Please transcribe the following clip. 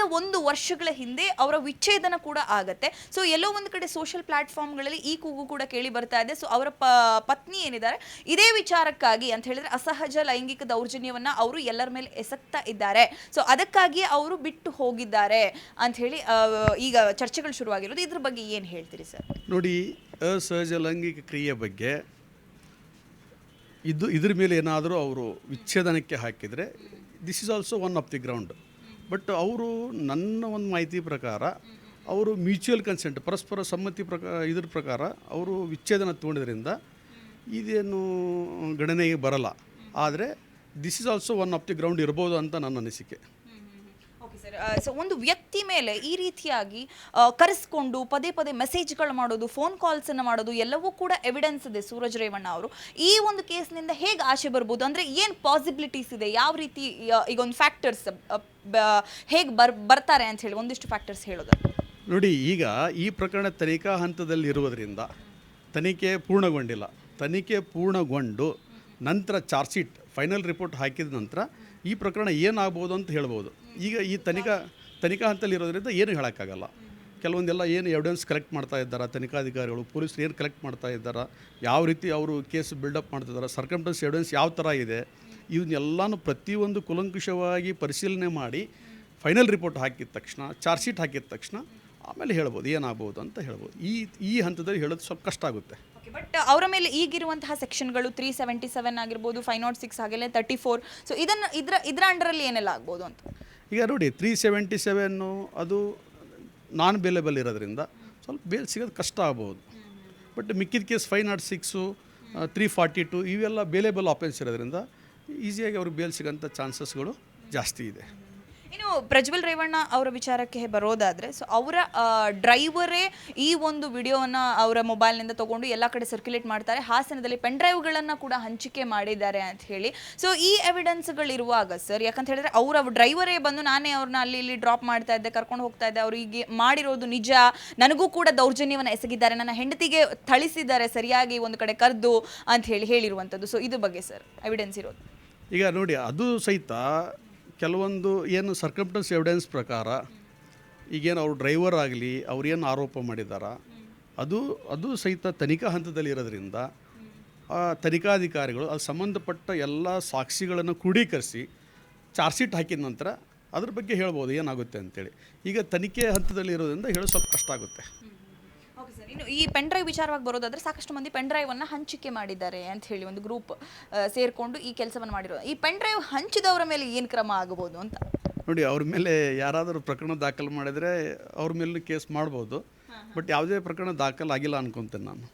ಕಳೆದ ಒಂದು ವರ್ಷಗಳ ಹಿಂದೆ ಅವರ ವಿಚ್ಛೇದನ ಕೂಡ ಆಗುತ್ತೆ. ಸೊ ಎಲ್ಲೋ ಒಂದು ಕಡೆ ಸೋಷಿಯಲ್ ಪ್ಲಾಟ್ಫಾರ್ಮ್ಗಳಲ್ಲಿ ಈ ಕೂಗು ಕೂಡ ಕೇಳಿ ಬರ್ತಾ ಇದೆ. ಸೊ ಅವರ ಪತ್ನಿ ಏನಿದ್ದಾರೆ? ಇದೇ ವಿಚಾರಕ್ಕಾಗಿ ಅಂತ ಹೇಳಿದ್ರೆ ಅಸಹಜ ಲೈಂಗಿಕ ದೌರ್ಜನ್ಯವನ್ನ ಅವರು ಎಲ್ಲರ ಮೇಲೆ ಎಸಕ್ತಾ ಇದ್ದಾರೆ. ಸೊ ಅದಕ್ಕಾಗಿ ಅವರು ಬಿಟ್ಟು ಹೋಗಿದ್ದಾರೆ ಅಂತ ಹೇಳಿ ಈಗ ಚರ್ಚೆಗಳು ಶುರುವಾಗಿರೋದು. ಇದ್ರ ಬಗ್ಗೆ ಏನು ಹೇಳ್ತೀರಿ ಸರ್? ನೋಡಿ, ಅಸಹಜ ಲೈಂಗಿಕ ಕ್ರಿಯೆ ಬಗ್ಗೆ ಇದು, ಇದ್ರ ಮೇಲೆ ಏನಾದರೂ ಅವರು ವಿಚ್ಛೇದನಕ್ಕೆ ಹಾಕಿದರೆ this is also one of the ground but ಅವರು ನನ್ನ ಒಂದು ಮಾಹಿತಿ ಪ್ರಕಾರ ಅವರು ಮ್ಯೂಚುವಲ್ ಕನ್ಸೆಂಟ್ ಪರಸ್ಪರ ಸಮ್ಮತಿ ಪ್ರಕಾರ ಇದ್ರ ಪ್ರಕಾರ ಅವರು ವಿಚ್ಛೇದನ ತೊಗೊಂಡಿದ್ರಿಂದ ಇದೇನು ಗಣನೆಗೆ ಬರಲ್ಲ. ಆದರೆ this is also one of the ground ಇರ್ಬೋದು ಅಂತ ನನ್ನ ಅನಿಸಿಕೆ. ಸರ್. ಸೊ ಒಂದು ವ್ಯಕ್ತಿ ಮೇಲೆ ಈ ರೀತಿಯಾಗಿ ಕರೆಸ್ಕೊಂಡು ಪದೇ ಪದೇ ಮೆಸೇಜ್ಗಳು ಮಾಡೋದು ಫೋನ್ ಕಾಲ್ಸನ್ನು ಮಾಡೋದು, ಎಲ್ಲವೂ ಕೂಡ ಎವಿಡೆನ್ಸ್ ಇದೆ ಸೂರಜ್ ರೇವಣ್ಣ ಅವರು. ಈ ಒಂದು ಕೇಸ್ನಿಂದ ಹೇಗೆ ಆಚೆ ಬರ್ಬೋದು? ಅಂದರೆ ಏನು ಪಾಸಿಬಿಲಿಟೀಸ್ ಇದೆ? ಯಾವ ರೀತಿ ಈಗ ಒಂದು ಫ್ಯಾಕ್ಟರ್ಸ್ ಹೇಗೆ ಬರ್, ಬರ್ತಾರೆ ಅಂತ ಹೇಳಿ ಒಂದಿಷ್ಟು ಫ್ಯಾಕ್ಟರ್ಸ್ ಹೇಳೋದು. ನೋಡಿ, ಈಗ ಈ ಪ್ರಕರಣ ತನಿಖಾ ಹಂತದಲ್ಲಿ ಇರುವುದರಿಂದ ತನಿಖೆ ಪೂರ್ಣಗೊಂಡಿಲ್ಲ. ತನಿಖೆ ಪೂರ್ಣಗೊಂಡು ನಂತರ ಚಾರ್ಜ್ ಶೀಟ್ ಫೈನಲ್ ರಿಪೋರ್ಟ್ ಹಾಕಿದ ನಂತರ ಈ ಪ್ರಕರಣ ಏನಾಗ್ಬೋದು ಅಂತ ಹೇಳ್ಬೋದು. ಈಗ ಈ ತನಿಖಾ ತನಿಖಾ ಹಂತದಲ್ಲಿ ಇರೋದ್ರಿಂದ ಏನು ಹೇಳೋಕ್ಕಾಗಲ್ಲ. ಕೆಲವೊಂದೆಲ್ಲ ಏನು ಎವಿಡೆನ್ಸ್ ಕಲೆಕ್ಟ್ ಮಾಡ್ತಾ ಇದ್ದಾರೆ, ತನಿಖಾಧಿಕಾರಿಗಳು, ಪೊಲೀಸರು ಏನು ಕಲೆಕ್ಟ್ ಮಾಡ್ತಾ ಇದ್ದಾರೆ, ಯಾವ ರೀತಿ ಅವರು ಕೇಸ್ ಬಿಲ್ಡಪ್ ಮಾಡ್ತಿದ್ದಾರೆ ಸರ್ಕಮ್ಟನ್ಸ್ ಎವಿಡೆನ್ಸ್ ಯಾವ ಥರ ಇದೆ ಇವನ್ನೆಲ್ಲನೂ ಪ್ರತಿಯೊಂದು ಕುಲಂಕುಷವಾಗಿ ಪರಿಶೀಲನೆ ಮಾಡಿ ಫೈನಲ್ ರಿಪೋರ್ಟ್ ಹಾಕಿದ ತಕ್ಷಣ ಚಾರ್ಜ್ ಶೀಟ್ ಹಾಕಿದ ತಕ್ಷಣ ಆಮೇಲೆ ಹೇಳ್ಬೋದು, ಏನಾಗ್ಬೋದು ಅಂತ ಹೇಳ್ಬೋದು. ಈ ಈ ಹಂತದಲ್ಲಿ ಹೇಳೋದು ಸ್ವಲ್ಪ ಕಷ್ಟ ಆಗುತ್ತೆ. ಬಟ್ ಅವರ ಮೇಲೆ ಈಗಿರುವಂತಹ ಸೆಕ್ಷನ್ಗಳು ತ್ರೀ ಸೆವೆಂಟಿ ಸೆವೆನ್ ಆಗಿರ್ಬೋದು ಫೈವ್ ನಾಟ್ ಸಿಕ್ಸ್ ಹಾಗೆಲ್ಲ ತರ್ಟಿ ಫೋರ್ ಸೊ ಇದನ್ನು, ಇದರ ಇದರ ಅಂಡರಲ್ಲಿ ಏನೆಲ್ಲ ಆಗ್ಬೋದು ಅಂತ? ಈಗ ನೋಡಿ ತ್ರೀ ಸೆವೆಂಟಿ ಸೆವೆನ್ನು ಅದು ನಾನ್ ಬೇಲೆಬಲ್ ಇರೋದ್ರಿಂದ ಸ್ವಲ್ಪ ಬೇಲ್ ಸಿಗೋದು ಕಷ್ಟ ಆಗ್ಬೋದು. ಬಟ್ ಮಿಕ್ಕಿದ case five nought six three forty two ಇವೆಲ್ಲ ಬೇಲೆಬಲ್ ಆಫೆನ್ಸ್ ಇರೋದ್ರಿಂದ ಈಸಿಯಾಗಿ ಅವ್ರಿಗೆ ಬೇಲ್ ಸಿಗೋಂಥ ಚಾನ್ಸಸ್ಗಳು ಜಾಸ್ತಿ ಇದೆ. ಇನ್ನು ಪ್ರಜ್ವಲ್ ರೇವಣ್ಣ ಅವರ ವಿಚಾರಕ್ಕೆ ಬರೋದಾದ್ರೆ ಸೊ ಅವರ ಡ್ರೈವರೇ ಈ ಒಂದು ವಿಡಿಯೋನ ಅವರ ಮೊಬೈಲ್ನಿಂದ ತಗೊಂಡು ಎಲ್ಲ ಕಡೆ ಸರ್ಕ್ಯುಲೇಟ್ ಮಾಡ್ತಾರೆ. ಹಾಸನದಲ್ಲಿ ಪೆನ್ ಡ್ರೈವ್ಗಳನ್ನು ಕೂಡ ಹಂಚಿಕೆ ಮಾಡಿದ್ದಾರೆ ಅಂತ ಹೇಳಿ. ಸೊ ಈ ಎವಿಡೆನ್ಸ್ಗಳಿರುವಾಗ ಸರ್ ಯಾಕಂತ ಹೇಳಿದ್ರೆ ಅವರ ಡ್ರೈವರೇ ಬಂದು ನಾನೇ ಅವ್ರನ್ನ ಅಲ್ಲಿ ಇಲ್ಲಿ ಡ್ರಾಪ್ ಮಾಡ್ತಾ ಇದ್ದೆ, ಕರ್ಕೊಂಡು ಹೋಗ್ತಾ ಇದ್ದೆ, ಅವ್ರು ಹೀಗೆ ಮಾಡಿರೋದು ನಿಜ. ನನಗೂ ಕೂಡ ದೌರ್ಜನ್ಯವನ್ನು ಎಸಗಿದ್ದಾರೆ, ನನ್ನ ಹೆಂಡತಿಗೆ ಥಳಿಸಿದ್ದಾರೆ ಸರಿಯಾಗಿ ಒಂದು ಕಡೆ ಕರೆದು ಅಂತ ಹೇಳಿ ಹೇಳಿರುವಂಥದ್ದು ಸೊ ಇದು ಬಗ್ಗೆ ಸರ್ ಎವಿಡೆನ್ಸ್ ಇರೋದು. ಈಗ ನೋಡಿ, ಅದು ಸಹಿತ ಕೆಲವೊಂದು ಏನು ಸರ್ಕಮ್ಟನ್ಸ್ ಎವಿಡೆನ್ಸ್ ಪ್ರಕಾರ ಈಗೇನು ಅವ್ರು ಡ್ರೈವರ್ ಆಗಲಿ ಅವ್ರೇನು ಆರೋಪ ಮಾಡಿದಾರ, ಅದು ಅದು ಸಹಿತ ತನಿಖಾ ಹಂತದಲ್ಲಿ ಇರೋದ್ರಿಂದ ತನಿಖಾಧಿಕಾರಿಗಳು ಅದು ಸಂಬಂಧಪಟ್ಟ ಎಲ್ಲ ಸಾಕ್ಷಿಗಳನ್ನು ಕ್ರೋಢೀಕರಿಸಿ ಚಾರ್ಜ್ ಶೀಟ್ ಹಾಕಿದ ನಂತರ ಅದ್ರ ಬಗ್ಗೆ ಹೇಳ್ಬೋದು ಏನಾಗುತ್ತೆ ಅಂತೇಳಿ. ಈಗ ತನಿಖೆ ಹಂತದಲ್ಲಿ ಇರೋದ್ರಿಂದ ಹೇಳೋದು ಸ್ವಲ್ಪ ಕಷ್ಟ ಆಗುತ್ತೆ. ಇನ್ನು ಈ ಪೆನ್ ಡ್ರೈವ್ ವಿಚಾರವಾಗಿ ಬರೋದಾದ್ರೆ ಸಾಕಷ್ಟು ಮಂದಿ ಪೆನ್ ಡ್ರೈವ್ ಅನ್ನ ಹಂಚಿಕೆ ಮಾಡಿದ್ದಾರೆ ಅಂತ ಹೇಳಿ ಒಂದು ಗ್ರೂಪ್ ಸೇರ್ಕೊಂಡು ಈ ಕೆಲಸವನ್ನು ಮಾಡಿರೋದು ಈ ಪೆನ್ ಡ್ರೈವ್ ಹಂಚಿದವರ ಮೇಲೆ ಏನು ಕ್ರಮ ಆಗಬಹುದು ಅಂತ? ನೋಡಿ ಅವ್ರ ಮೇಲೆ ಯಾರಾದರೂ ಪ್ರಕರಣ ದಾಖಲು ಮಾಡಿದರೆ ಅವ್ರ ಮೇಲೂ ಕೇಸ್ ಮಾಡ್ಬೋದು. ಬಟ್ ಯಾವುದೇ ಪ್ರಕರಣ ದಾಖಲಾಗಿಲ್ಲ ಅನ್ಕೊತೇನೆ ನಾನು.